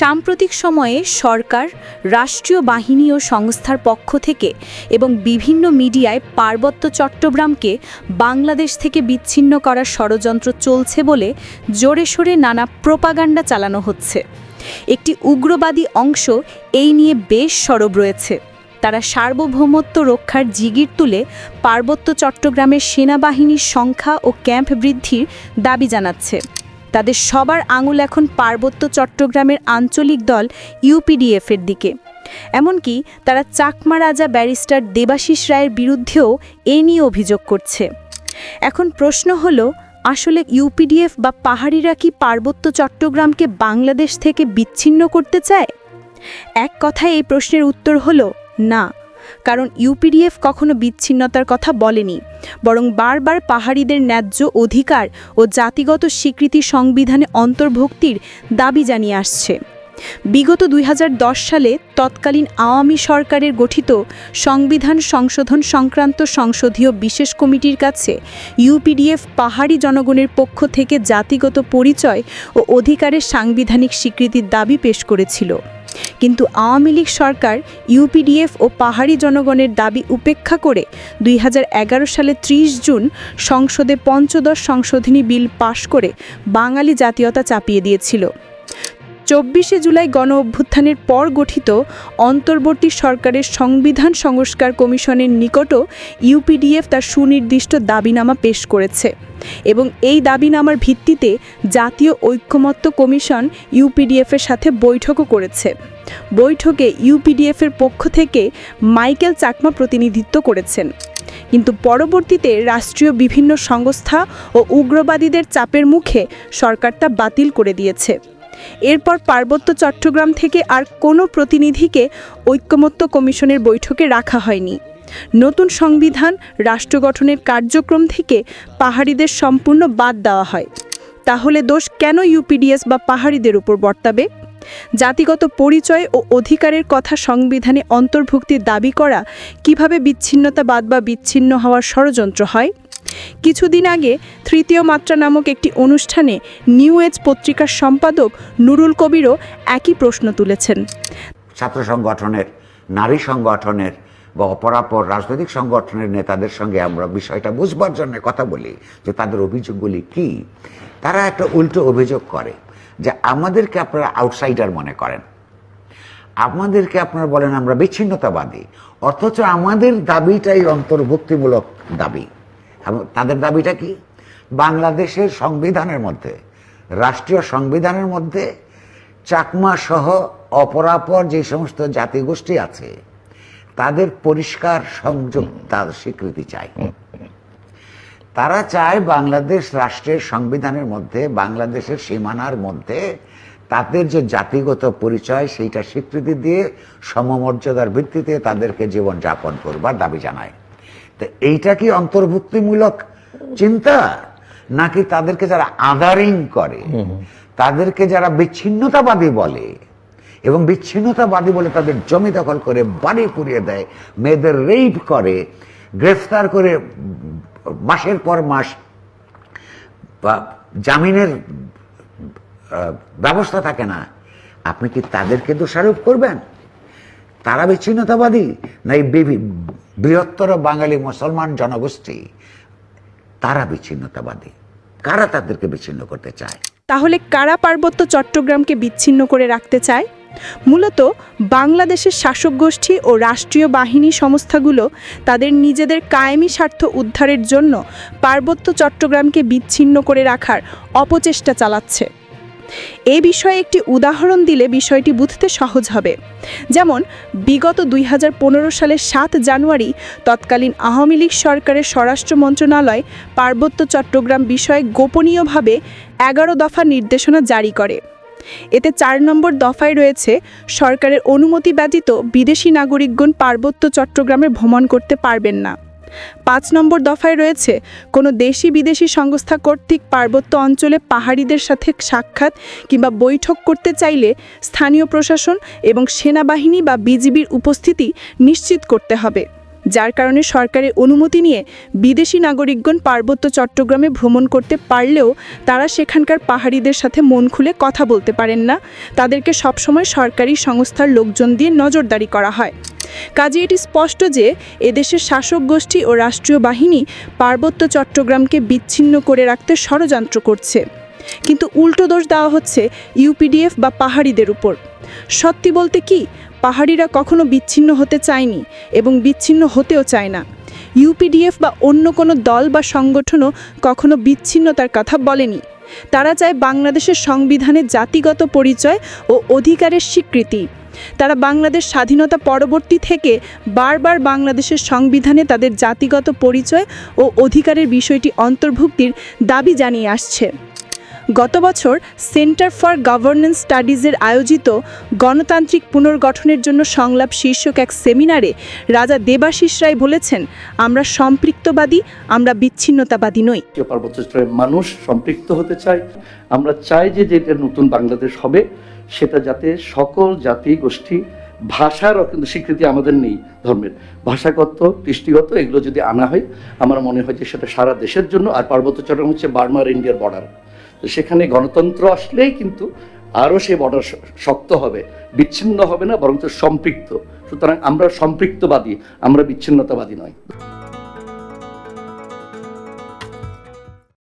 সাম্প্রতিক সময়ে সরকার, রাষ্ট্রীয় বাহিনী ও সংস্থার পক্ষ থেকে এবং বিভিন্ন মিডিয়ায় পার্বত্য চট্টগ্রামকে বাংলাদেশ থেকে বিচ্ছিন্ন করার ষড়যন্ত্র চলছে বলে জোরে সোরে নানা প্রোপাগান্ডা চালানো হচ্ছে। একটি উগ্রবাদী অংশ এই নিয়ে বেশ সরব রয়েছে। তারা সার্বভৌমত্ব রক্ষার জিগির তুলে পার্বত্য চট্টগ্রামের সেনাবাহিনীর সংখ্যা ও ক্যাম্প বৃদ্ধির দাবি জানাচ্ছে। তাদের সবার আঙুল এখন পার্বত্য চট্টগ্রামের আঞ্চলিক দল ইউপিডিএফের দিকে। এমনকি তারা চাকমা রাজা ব্যারিস্টার দেবাশিস রায়ের বিরুদ্ধেও এ নিয়ে অভিযোগ করছে। এখন প্রশ্ন হলো, আসলে ইউপিডিএফ বা পাহাড়িরা কি পার্বত্য চট্টগ্রামকে বাংলাদেশ থেকে বিচ্ছিন্ন করতে চায়? এক কথায় এই প্রশ্নের উত্তর হলো, না। কারণ ইউপিডিএফ কখনো বিচ্ছিন্নতার কথা বলেনি, বরং বারবার পাহাড়িদের ন্যায্য অধিকার ও জাতিগত স্বীকৃতি সংবিধানে অন্তর্ভুক্তির দাবি জানিয়ে আসছে। বিগত দুই হাজার দশ সালে তৎকালীন আওয়ামী সরকারের গঠিত সংবিধান সংশোধন সংক্রান্ত সংসদীয় বিশেষ কমিটির কাছে ইউপিডিএফ পাহাড়ি জনগণের পক্ষ থেকে জাতিগত পরিচয় ও অধিকারের সাংবিধানিক স্বীকৃতির দাবি পেশ করেছিল। কিন্তু আওয়ামী লীগ সরকার ইউপিডিএফ ও পাহাড়ি জনগণের দাবি উপেক্ষা করে দুই হাজার এগারো সালে ৩০ জুন সংসদে পঞ্চদশ সংশোধনী বিল পাশ করে বাঙালি জাতীয়তা চাপিয়ে দিয়েছিল। চব্বিশে জুলাই গণ অভ্যুত্থানের পর গঠিত অন্তর্বর্তী সরকারের সংবিধান সংস্কার কমিশনের নিকটও ইউপিডিএফ তার সুনির্দিষ্ট দাবিনামা পেশ করেছে এবং এই দাবিনামার ভিত্তিতে জাতীয় ঐক্যমত্য কমিশন ইউপিডিএফের সাথে বৈঠকও করেছে। বৈঠকে ইউপিডিএফের পক্ষ থেকে মাইকেল চাকমা প্রতিনিধিত্ব করেছেন। কিন্তু পরবর্তীতে রাষ্ট্রীয় বিভিন্ন সংস্থা ও উগ্রবাদীদের চাপের মুখে সরকার তা বাতিল করে দিয়েছে। এরপর পার্বত্য চট্টগ্রাম থেকে আর কোনো প্রতিনিধিকে ঐক্যমত্য কমিশনের বৈঠকে রাখা হয়নি। নতুন সংবিধান, রাষ্ট্র গঠনের কার্যক্রম থেকে পাহাড়িদের সম্পূর্ণ বাদ দেওয়া হয়। তাহলে দোষ কেন ইউপিডিএস বা পাহাড়িদের উপর বর্তাবে? জাতিগত পরিচয় ও অধিকারের কথা সংবিধানে অন্তর্ভুক্তির দাবি করা কীভাবে বিচ্ছিন্নতাবাদ বা বিচ্ছিন্ন হওয়ার ষড়যন্ত্র হয়? কিছুদিন আগে তৃতীয় মাত্রা নামক একটি অনুষ্ঠানে নিউ এজ পত্রিকার সম্পাদক নুরুল কবিরও একই প্রশ্ন তুলেছেন। ছাত্র সংগঠনের, নারী সংগঠনের বা অপরাপর রাজনৈতিক সংগঠনের নেতাদের সঙ্গে আমরা বিষয়টা বুঝবার জন্য কথা বলি যে তাদের অভিযোগগুলি কি। তারা একটা উল্টো অভিযোগ করে যে আমাদেরকে আপনারা আউটসাইডার মনে করেন। আমাদেরকে আপনারা বলেন আমরা বিচ্ছিন্নতাবাদী, অথচ আমাদের দাবিটাই অন্তর্ভুক্তিমূলক দাবি। এবং তাদের দাবিটা কি? বাংলাদেশের সংবিধানের মধ্যে রাষ্ট্রীয় সংবিধানের মধ্যে চাকমা সহ অপরাপর যে সমস্ত জাতিগোষ্ঠী আছে তাদের পরিষ্কার সংযোগ তার স্বীকৃতি চায় তারা চায় বাংলাদেশ রাষ্ট্রের সংবিধানের মধ্যে বাংলাদেশের সীমানার মধ্যে তাদের যে জাতিগত পরিচয় সেইটা স্বীকৃতি দিয়ে সমমর্যাদার ভিত্তিতে তাদেরকে জীবন যাপন করবার দাবি জানায়। তো এইটা কি অন্তর্ভুক্তিমূলক চিন্তা? নাকি তাদেরকে যারা আদারিং করে তাদেরকে যারা বিচ্ছিন্নতাবাদী বলে এবং বিচ্ছিন্নতাবাদী বলে তাদের জমি দখল করে বাড়ি পুড়িয়ে দেয় মেয়েদের রেইপ করে গ্রেফতার করে মাসের পর মাস বা জামিনের ব্যবস্থা থাকে না আপনি কি তাদেরকে দোষারোপ করবেন? তারা বিচ্ছিন্নতাবাদী? না এই বৃহত্তর বাঙালি মুসলমান জনগোষ্ঠী, তারা বিচ্ছিন্নতাবাদী। কারা তাদেরকে বিচ্ছিন্ন করতে চায়? তাহলে কারা পার্বত্য চট্টগ্রামকে বিচ্ছিন্ন করে রাখতে চায়? মূলত বাংলাদেশের শাসক গোষ্ঠী ও রাষ্ট্রীয় বাহিনী সংস্থাগুলো তাদের নিজেদের কায়েমি স্বার্থ উদ্ধারের জন্য পার্বত্য চট্টগ্রামকে বিচ্ছিন্ন করে রাখার অপচেষ্টা চালাচ্ছে। এই বিষয়ে একটি উদাহরণ দিলে বিষয়টি বুঝতে সহজ হবে। যেমন, বিগত দুই হাজার পনেরো সালের সাত জানুয়ারি তৎকালীন আওয়ামী লীগ সরকারের স্বরাষ্ট্র মন্ত্রণালয় পার্বত্য চট্টগ্রাম বিষয়ে গোপনীয়ভাবে এগারো দফা নির্দেশনা জারি করে। এতে চার নম্বর দফায় রয়েছে সরকারের অনুমতি ব্যতীত বিদেশি নাগরিকগণ পার্বত্য চট্টগ্রামে ভ্রমণ করতে পারবেন না। পাঁচ নম্বর দফায় রয়েছে, কোনো দেশি বিদেশি সংস্থা কর্তৃক পার্বত্য অঞ্চলে পাহাড়িদের সাথে সাক্ষাৎ কিংবা বৈঠক করতে চাইলে স্থানীয় প্রশাসন এবং সেনাবাহিনী বা বিজিবির উপস্থিতি নিশ্চিত করতে হবে, যার কারণে সরকারের অনুমতি নিয়ে বিদেশি নাগরিকগণ পার্বত্য চট্টগ্রামে ভ্রমণ করতে পারলেও তারা সেখানকার পাহাড়িদের সাথে মন খুলে কথা বলতে পারেন না। তাদেরকে সবসময় সরকারি সংস্থার লোকজন দিয়ে নজরদারি করা হয়। কাজে এটি স্পষ্ট যে এদেশের শাসক গোষ্ঠী ও রাষ্ট্রীয় বাহিনী পার্বত্য চট্টগ্রামকে বিচ্ছিন্ন করে রাখতে ষড়যন্ত্র করছে। কিন্তু উল্টো দোষ দেওয়া হচ্ছে ইউপিডিএফ বা পাহাড়িদের উপর। সত্যি বলতে কি, পাহাড়িরা কখনো বিচ্ছিন্ন হতে চায়নি এবং বিচ্ছিন্ন হতেও চায় না। ইউপিডিএফ বা অন্য কোনো দল বা সংগঠনও কখনো বিচ্ছিন্নতার কথা বলেনি। তারা চায় বাংলাদেশের সংবিধানে জাতিগত পরিচয় ও অধিকারের স্বীকৃতি। তারা বাংলাদেশ স্বাধীনতা পরবর্তী থেকে বারবার বাংলাদেশের সংবিধানে তাদের জাতিগত পরিচয় ও অধিকারের বিষয়টি অন্তর্ভুক্তির দাবি জানিয়ে আসছে। গত বছর সেন্টার ফর গভর্নেন্স স্টাডিজের আয়োজিত গণতান্ত্রিক পুনর্গঠনের জন্য সংলাপ শীর্ষক এক সেমিনারে রাজা দেবাশিস রায় বলেছেন, আমরা সম্পৃক্তবাদী, আমরা বিচ্ছিন্নতাবাদী নই। পার্বত্য মানুষ সম্পৃক্ত হতে চায়। আমরা চাই যে যেটা নতুন বাংলাদেশ হবে সেটা যাতে সকল জাতি, গোষ্ঠী ভাষারও কিন্তু স্বীকৃতি আমাদের নেই ধর্মের। ভাষাগত, কৃষ্টিগত এগুলো যদি আনা হয়, আমার মনে হয় যে সেটা সারা দেশের জন্য, আর পার্বত্য চট্টগ্রাম হচ্ছে বার্মার ইন্ডিয়ার বর্ডার তো সেখানে গণতন্ত্র আসলেই কিন্তু আরও সেই বর্ডার শক্ত হবে, বিচ্ছিন্ন হবে না বরং সম্পৃক্ত। সুতরাং আমরা সম্পৃক্তবাদী, আমরা বিচ্ছিন্নতাবাদী নয়।